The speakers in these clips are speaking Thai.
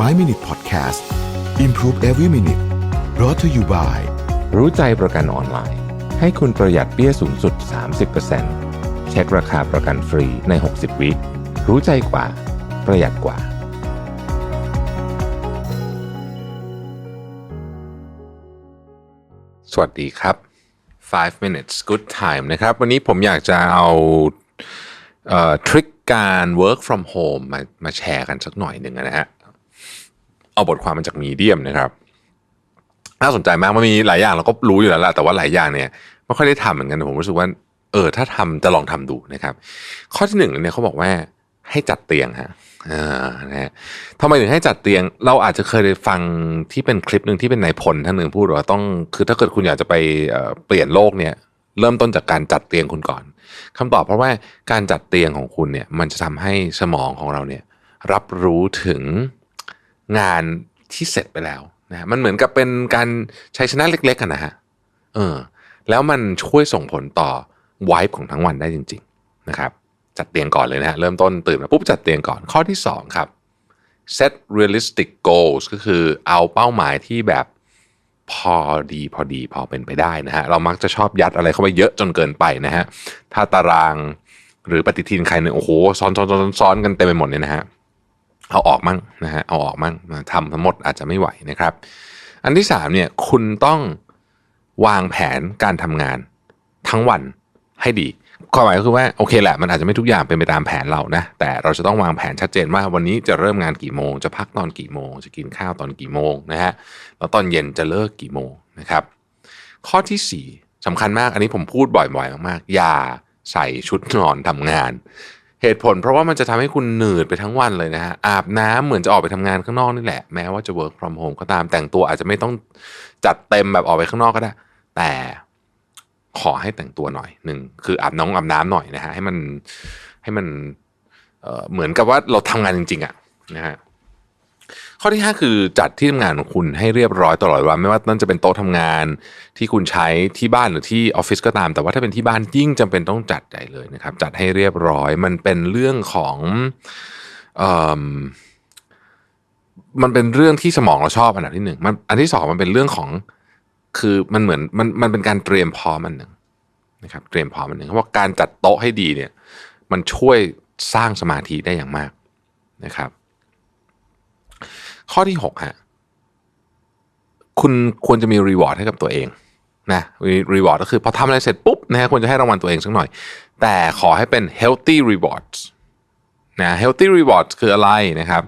5 Minute Podcast Improve Every Minute brought to you by รู้ใจประกันออนไลน์ ให้คุณประหยัดเปี้ยสูงสุด 30%เช็คราคาประกันฟรีใน 60 วิรู้ใจกว่า ประหยัดกว่า สวัสดีครับ 5 minutes good time นะครับ วันนี้ผมอยากจะเอาเอ่อทริคการ work from home มามาแชร์กันสักหน่อยหนึ่งนะฮะ เอาบทความมาจากมีเดียมนะครับน่าสนใจมากมันมีหลายอย่างเราก็รู้อยู่แล้วแหละแต่ว่าหลายอย่างเนี่ยไม่ค่อยได้ทำเหมือนกันผมรู้สึกว่า เออ ถ้าทำจะลองทำดูนะครับ ข้อที่หนึ่งเนี่ยเขาบอกว่าให้จัดเตียงฮะอ่านะฮะทำไมถึงให้จัดเตียง เราอาจจะเคยได้ฟังที่เป็นคลิปหนึ่งที่เป็นนายพลท่านหนึ่งพูดว่าต้องคือถ้าเกิดคุณอยากจะไปเอ่อเปลี่ยนโลกเนี่ย เริ่มต้นจากการจัดเตียงคุณก่อนคำตอบเพราะว่าการจัดเตียงของคุณเนี่ย มันจะทำให้สมองของเราเนี่ย รับรู้ถึง งานที่เสร็จไปแล้วนะฮะมันเหมือนกับเป็นการใช้ชนะเล็กๆกันนะฮะเออแล้วมันช่วยส่งผลต่อวายของทั้งวันได้จริง ๆนะครับ จัดเตียงก่อนเลยนะฮะเริ่มต้นตื่นมาปุ๊บจัดเตียงก่อนข้อที่ 2 ครับ set realistic goals ก็คือเอาเป้าหมายที่แบบพอดีพอดีพอเป็นไปได้นะฮะเรามักจะชอบยัดอะไรเข้าไปเยอะจนเกินไปนะฮะถ้าตารางหรือปฏิทินใครเนี่ยโอ้โหซ้อนซ้อนซ้อนซ้อนกันเต็มไปหมดเนี่ยนะฮะ เอาออกมั่งนะฮะเอาออกมั่งมาทำทั้งหมดอาจจะไม่ไหวนะครับ อันที่สามเนี่ยคุณต้องวางแผนการทำงานทั้งวันให้ดีความหมายก็คือว่าโอเคแหละมันอาจจะไม่ทุกอย่างเป็นไปตามแผนเรานะแต่เราจะต้องวางแผนชัดเจนว่าวันนี้จะเริ่มงานกี่โมง จะพักตอนกี่โมง จะกินข้าวตอนกี่โมงนะฮะแล้วตอนเย็นจะเลิกกี่โมงนะครับ ข้อที่สี่สำคัญมากอันนี้ผมพูดบ่อยๆมากๆอย่าใส่ชุดนอนทำงาน เหตุผลเพราะว่ามันจะทำให้คุณหนืดไปทั้งวันเลยนะฮะอาบน้ำเหมือนจะออกไปทำงานข้างนอกนี่แหละ แม้ว่าจะ work from home ก็ตามแต่งตัวอาจจะไม่ต้องจัดเต็มแบบออกไปข้างนอกก็ได้ แต่ขอให้แต่งตัวหน่อยหนึ่งคืออาบน้องอาบน้ำหน่อยนะฮะให้มันให้มันเเหมือนกับว่าเราทำงานจริง ๆอะนะฮะ ข้อที่ 5 คือจัดที่ทำงานของคุณให้เรียบร้อยตลอดวลาไม่ว่านั่นจะเป็นโต๊ะทำงานที่คุณใช้ที่บ้านหรือที่ออฟฟิศก็ตาม แต่ว่าถ้าเป็นที่บ้านยิ่งจำเป็นต้องจัดใหญ่เลยนะครับ จัดให้เรียบร้อยมันเป็นเรื่องของออมันเป็นเรื่องที่สมองเราชอบอันดับที่หนึ่งมันอันที่สองมันเป็นเรื่องของคือมันเหมือนมันมันเป็นการเตรียมพร้อมอันหนึ่งนะครับ เตรียมพร้อมอันหนึ่งเพราะว่าการจัดโต๊ะให้ดีเนี่ย มันช่วยสร้างสมาธิได้อย่างมากนะครับ ข้อที่หกฮะคุณควรจะมีรีวอร์ดให้กับตัวเองนะรีวอร์ดก็คือพอทำอะไรเสร็จปุ๊บนะฮะควรจะให้รางวัลตัวเองสักหน่อย แต่ขอให้เป็น healthy rewards นะ healthy rewards คืออะไรนะครับ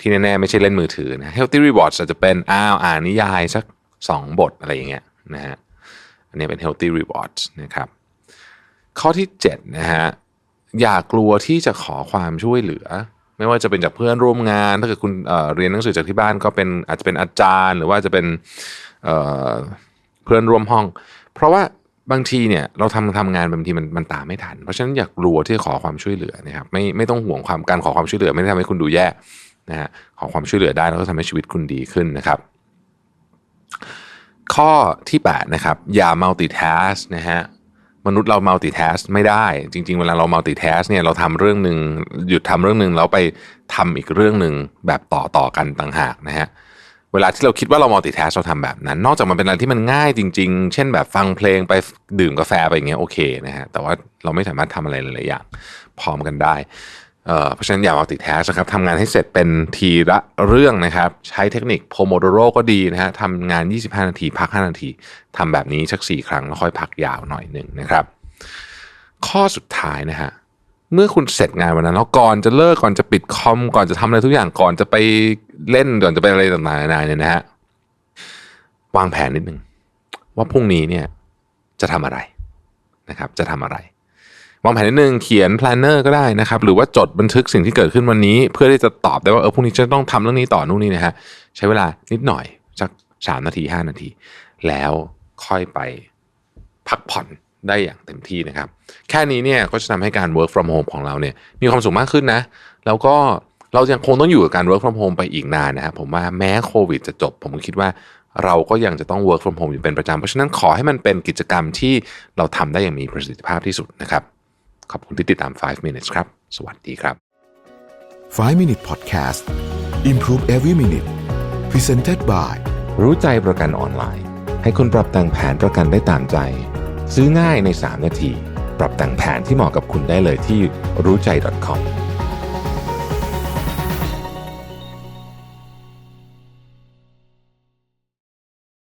ที่แน่ๆไม่ใช่เล่นมือถือนะ healthy rewards อาจจะเป็นอ้าวอ่านนิยายสักสองบทอะไรอย่างเงี้ยนะฮะอันนี้เป็น healthy rewards นะครับ ข้อที่7นะฮะอย่ากลัวที่จะขอความช่วยเหลือ ไม่ว่าจะเป็นจากเพื่อนร่วมงาน ถ้าเกิดคุณเเรียนหนังสือจากที่บ้านก็เป็นอาจจะเป็นอาจารย์ หรือว่าจะเป็นเเพื่อนร่วมห้อง เพราะว่าบางทีเนี่ยเราทำทำงานบางทีมันมันตามไม่ทัน เพราะฉะนั้นอย่ากลัวที่จะขอความช่วยเหลือนะครับไม่ไม่ต้องห่วงความการขอความช่วยเหลือ ไม่ได้ทำให้คุณดูแย่นะฮะขอความช่วยเหลือได้แล้วก็ทำให้ชีวิตคุณดีขึ้นนะครับ ข้อที่8นะครับอย่า multitask นะฮะ มนุษย์เรา multitask ไม่ได้ จริง ๆ เวลาเรา multitask เนี่ยเราทำเรื่องหนึ่งหยุดทำเรื่องหนึ่งแล้วไปทำอีกเรื่องหนึ่งแบบต่อต่อกันต่างหากนะฮะเวลาที่เราคิดว่าเรา multitask เราทำแบบนั้น นอกจากมันเป็นอะไรที่มันง่ายจริง ๆ เช่นแบบฟังเพลงไปดื่มกาแฟไปอย่างเงี้ยโอเคนะฮะแต่ว่าเราไม่สามารถทำอะไรหลายๆอย่างพร้อมกันได้ เพราะฉะนั้นอย่า multitask นะครับทำงานให้เสร็จเป็นทีละเรื่องนะครับ ใช้เทคนิค Pomodoro ก็ดีนะฮะทำงาน 25 นาที พัก 5 นาทีทำแบบนี้สัก 4 ครั้ง แล้วค่อยพักยาวหน่อยหนึ่งนะครับ ข้อสุดท้ายนะฮะเมื่อคุณเสร็จงานวันนั้นแล้วก่อนจะเลิกก่อนจะปิดคอม ก่อนจะทำอะไรทุกอย่างก่อนจะไปเล่นก่อนจะไปอะไรต่างๆนานาเนี่ยนะฮะวางแผนนิดนึงว่าพรุ่งนี้เนี่ยจะทำอะไรนะครับ จะทำอะไร วางแผนนิดนึงเขียน planner ก็ได้นะครับ หรือว่าจดบันทึกสิ่งที่เกิดขึ้นวันนี้ เพื่อที่จะตอบได้ว่าเออพรุ่งนี้จะต้องทำเรื่องนี้ต่อนู่นนี่นะฮะใช้เวลานิดหน่อยสักสามนาทีห้านาที แล้วค่อยไปพักผ่อนได้อย่างเต็มที่นะครับ แค่นี้เนี่ยก็จะทำให้การ work from home ของเราเนี่ยมีความสุขมากขึ้นนะ แล้วก็เรายังคงต้องอยู่กับการ work from home ไปอีกนานนะครับผมว่าแม้โควิดจะจบ ผมคิดว่าเราก็ยังจะต้อง work from home อยู่เป็นประจำ เพราะฉะนั้นขอให้มันเป็นกิจกรรมที่เราทำได้อย่างมีประสิทธิภาพที่สุดนะครับ ขอบคุณที่ติดตาม 5 minutes ครับ สวัสดีครับ 5 Minute Podcast Improve Every Minute Presented by รู้ใจประกันออนไลน์ ให้คุณปรับแต่งแผนประกันได้ตามใจ ซื้อง่ายใน 3 นาที ปรับแต่งแผนที่เหมาะกับคุณได้เลยที่รู้ใจ .com